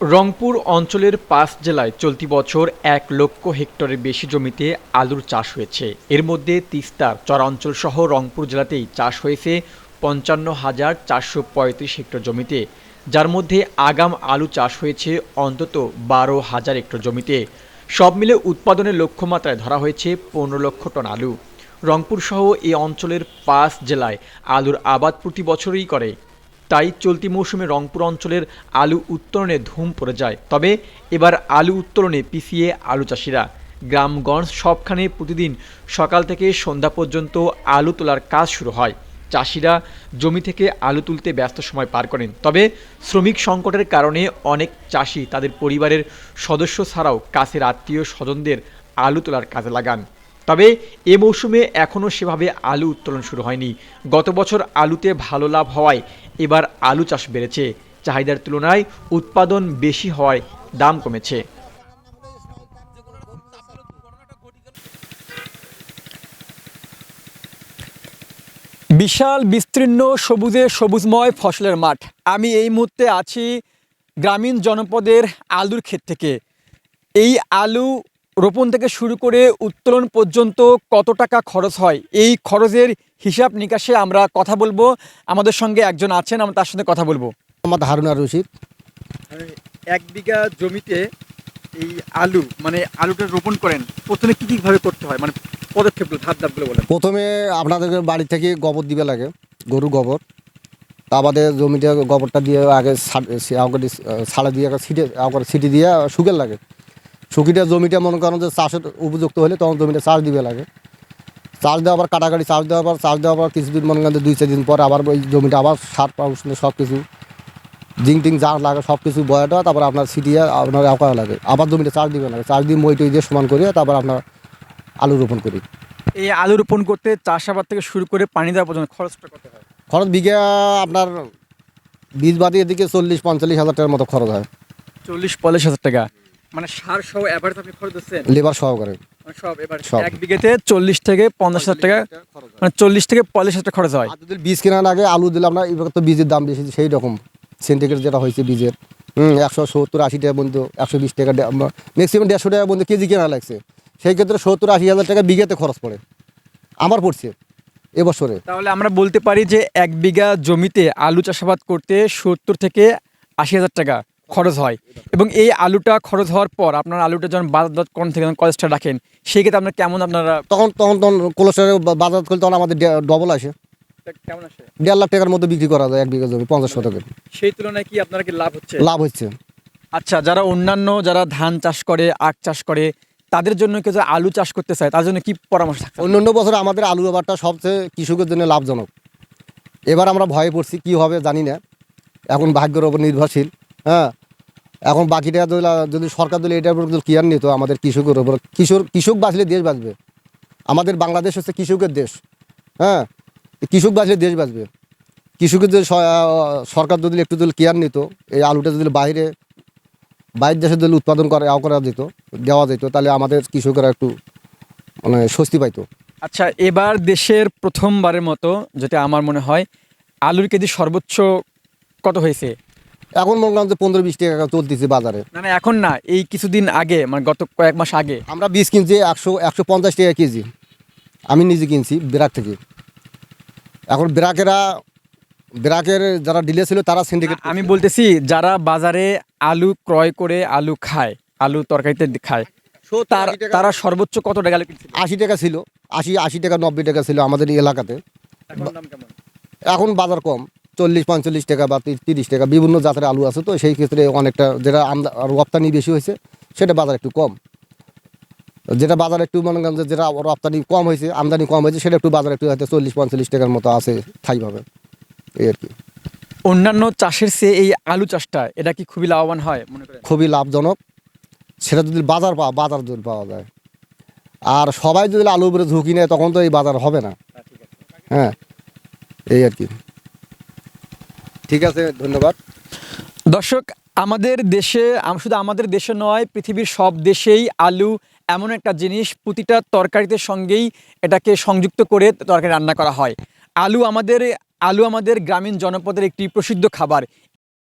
রংপুর অঞ্চলের পাঁচ জেলায় চলতি বছর এক লক্ষ হেক্টরের বেশি জমিতে আলুর চাষ হয়েছে। এর মধ্যে তিস্তার চরাঞ্চল সহ রংপুর জেলাতেই চাষ হয়েছে পঞ্চান্ন হাজার চারশো পঁয়ত্রিশ হেক্টর জমিতে। যার মধ্যে আগাম আলু চাষ হয়েছে অন্তত বারো হাজার হেক্টর জমিতে। সব মিলে উৎপাদনের লক্ষ্যমাত্রায় ধরা হয়েছে পনেরো লক্ষ টন আলু। রংপুর সহ এই অঞ্চলের পাঁচ জেলায় আলুর আবাদ প্রতি বছরই করে। তাই চলতি মৌসুমে রংপুর অঞ্চলের আলু উত্তোলনে ধুম পড়ে যায়। তবে এবার আলু উত্তোলনে পিছিয়ে আলু চাষিরা। গ্রামগঞ্জ সবখানে প্রতিদিন সকাল থেকে সন্ধ্যা পর্যন্ত আলু তোলার কাজ শুরু হয়। চাষিরা জমি থেকে আলু তুলতে ব্যস্ত সময় পার করেন। তবে শ্রমিক সংকটের কারণে অনেক চাষি তাদের পরিবারের সদস্য ছাড়াও কাছের আত্মীয় স্বজনদের আলু তোলার কাজে লাগান। তবে এ মৌসুমে এখনও সেভাবে আলু উত্তোলন শুরু হয়নি। গত বছর আলুতে ভালো লাভ হওয়ায় এবার আলু চাষ বেড়েছে। চাহিদার তুলনায় উৎপাদন বেশি হওয়ায় দাম কমেছে। বিশাল, বিস্তীর্ণ, সবুজে সবুজময় ফসলের মাঠ। আমি এই মুহূর্তে আছি গ্রামীণ জনপদের আলুর ক্ষেত থেকে। এই আলু রোপণ থেকে শুরু করে উত্তোলন পর্যন্ত কত টাকা খরচ হয়? এই খরচের হিসাব নিকাশে আমরা কথা বলব। আমাদের সঙ্গে একজন আছেন আমরা তার সঙ্গে কথা বলব। হারুন আর রশিদ এক বিঘা জমিতে এই আলু মানে আলুটা রোপণ করেন প্রথমে কী কীভাবে করতে হয়? মানে পদক্ষেপগুলো ধাপ ধাপগুলো বলেন। প্রথমে আপনাদের বাড়ি থেকে গোবর দিবে লাগে গরু গোবর। তা বাদে জমিতে গোবরটা দিয়ে আগে ছাড়া দিয়ে আগে ছিটে আগে ছিটি দিয়ে শুকের লাগে। শুকিটা জমিটা মনে করেন যে চাষের উপযুক্ত হলে তখন জমিটা চাষ দিবে লাগে। চাষ দেওয়ার পর কাটাকাটি চাষ দেওয়ার পর চাষ দেওয়ার পর কিছুদিন মনে করেন যে দুই চার দিন পর আবার ওই জমিটা আবার সার পাউসলে সব কিছু জিং টিং যা লাগে সব কিছু বয়াটা তারপর আপনার ছিটিয়ে আপনার আঁকা লাগে। আবার জমিটা চাষ দিবে লাগে। চাষ দিয়ে মই টই দিয়ে সমান করে তারপর আপনার আলু রোপণ করি। এই আলু রোপণ করতে চাষাবাদ থেকে শুরু করে পানি দেওয়া পর্যন্ত খরচটা কত হয়? খরচ বিঘা আপনার বীজ বাদি এদিকে চল্লিশ পঞ্চল্লিশ হাজার টাকার মতো খরচ হয়। চল্লিশ পঞ্চাশ হাজার টাকা। মানে সার সহ এভারেজ আপনি খরচ দিচ্ছেন? লেবার সহকারে। মানে সব এবার এক বিঘেতে চল্লিশ থেকে পঞ্চাশ হাজার টাকা মানে চল্লিশ থেকে পঞ্চাশ হাজার টাকা খরচ হয়। যদি বীজ কেনার আগে আলু দিলে আপনার এবার তো বীজের দাম বেশি সেই রকম। সেন্টিগ্রেড যেটা হয়েছে বীজের। হুম একশো সত্তর আশি টাকা পর্যন্ত একশো বিশ টাকা ম্যাক্সিমাম দেড়শো টাকা পর্যন্ত কেজি কেনা লাগছে। সেই ক্ষেত্রে সত্তর আশি হাজার টাকা বিঘাতে খরচ পড়ে। আমার পড়ছে এবছরে। তাহলে আমরা বলতে পারি যে এক বিঘা জমিতে আলু চাষাবাদ করতে সত্তর থেকে আশি হাজার টাকা। খরচ হয়। এবং এই আলুটা খরচ হওয়ার পর আপনার আলুটা যখন বাজার কোন থেকে কলেজটা রাখেন সেই ক্ষেত্রে আপনার কেমন আপনারা তখন তখন তখন কোলেস্টারে বাজার করলে তখন আমাদের ডবল আসে। কেমন আসে? দেড় লাখ টাকার মধ্যে বিক্রি করা যায় এক বিঘা জমি পঞ্চাশ শতকের। সেই তুলনায় কি আপনার কি লাভ হচ্ছে? লাভ হচ্ছে। আচ্ছা যারা অন্যান্য যারা ধান চাষ করে আখ চাষ করে তাদের জন্য কেউ আলু চাষ করতে চায় তার জন্য কি পরামর্শ থাকছে অন্য অন্য বছর আমাদের আলু ব্যাপারটা সবচেয়ে কৃষকের জন্য লাভজনক। এবার আমরা ভয়ে পড়ছি কি হবে জানি না। এখন ভাগ্যের ওপর নির্ভরশীল। হ্যাঁ। এখন বাকিটা যদি যদি সরকার যদি এটার উপর কেয়ার নিত আমাদের কৃষকের ওপর কৃষক কৃষক বাঁচলে দেশ বাঁচবে। আমাদের বাংলাদেশ হচ্ছে কৃষকের দেশ। হ্যাঁ? কৃষক বাঁচলে দেশ বাঁচবে। কৃষকের যদি সরকার যদি একটু যদি কেয়ার নিত, এই আলুটা যদি বাইরে, বাইরের দেশে যদি উৎপাদন করে করা যেত, দেওয়া যেত, তাহলে আমাদের কৃষকেরা একটু মানে স্বস্তি পাইতো। আচ্ছা এবার দেশের প্রথমবারের মতো, যেটা আমার মনে হয়, আলুর কেজি সর্বোচ্চ কত হয়েছে? এখন মনে করেন যে পনেরো বিশ টাকা চলতেছে বাজারে। না না এখন না এই কিছুদিন আগে মানে গত কয়েক মাস আগে। আমরা বীজ কিনছি একশো একশো পঞ্চাশ টাকা কেজি। আমি নিজে কিনছি বিরাক থেকে। এখন বিরাকেরা ব্রাকের যারা ডিলে ছিল তারা সিন্ডিকেট আমি বলতেছি যারা বাজারে আলু ক্রয় করে আলু খায় আলু তরকারিতে খায় সো তার তারা সর্বোচ্চ কত টাকা আশি টাকা ছিল আশি আশি টাকা নব্বই টাকা ছিল আমাদের এই এলাকাতে। এখন বাজার কম। চল্লিশ পঁয়তাল্লিশ টাকা বা তিরিশ টাকা বিভিন্ন জাতের আলু আছে তো সেই ক্ষেত্রে অনেকটা যেটা আমদা রপ্তানি বেশি হয়েছে সেটা বাজার একটু কম। যেটা বাজার একটু মনে করেন যেটা রপ্তানি কম হয়েছে আমদানি কম হয়েছে সেটা একটু বাজার একটু হয়তো চল্লিশ পঁয়তাল্লিশ টাকার মতো আছে স্থায়ীভাবে এই আর কি। অন্যান্য চাষের চেয়ে এই আলু চাষটা এটা কি খুবই লাভবান হয় মনে করেন? খুবই লাভজনক। সেটা যদি বাজার পাওয়া বাজার যদি পাওয়া যায়। আর সবাই যদি আলু উপরে ঝুঁকি নেয় তখন তো এই বাজার হবে না। হ্যাঁ এই আর কি। ঠিক আছে, ধন্যবাদ। দর্শক, আমাদের দেশে শুধু আমাদের দেশে নয়, পৃথিবীর সব দেশেই আলু এমন একটা জিনিস, প্রতিটা তরকারিতে সঙ্গেই এটাকে সংযুক্ত করে তরকারি রান্না করা হয়। আলু আমাদের আলু আমাদের গ্রামীণ জনপদের একটি প্রসিদ্ধ খাবার।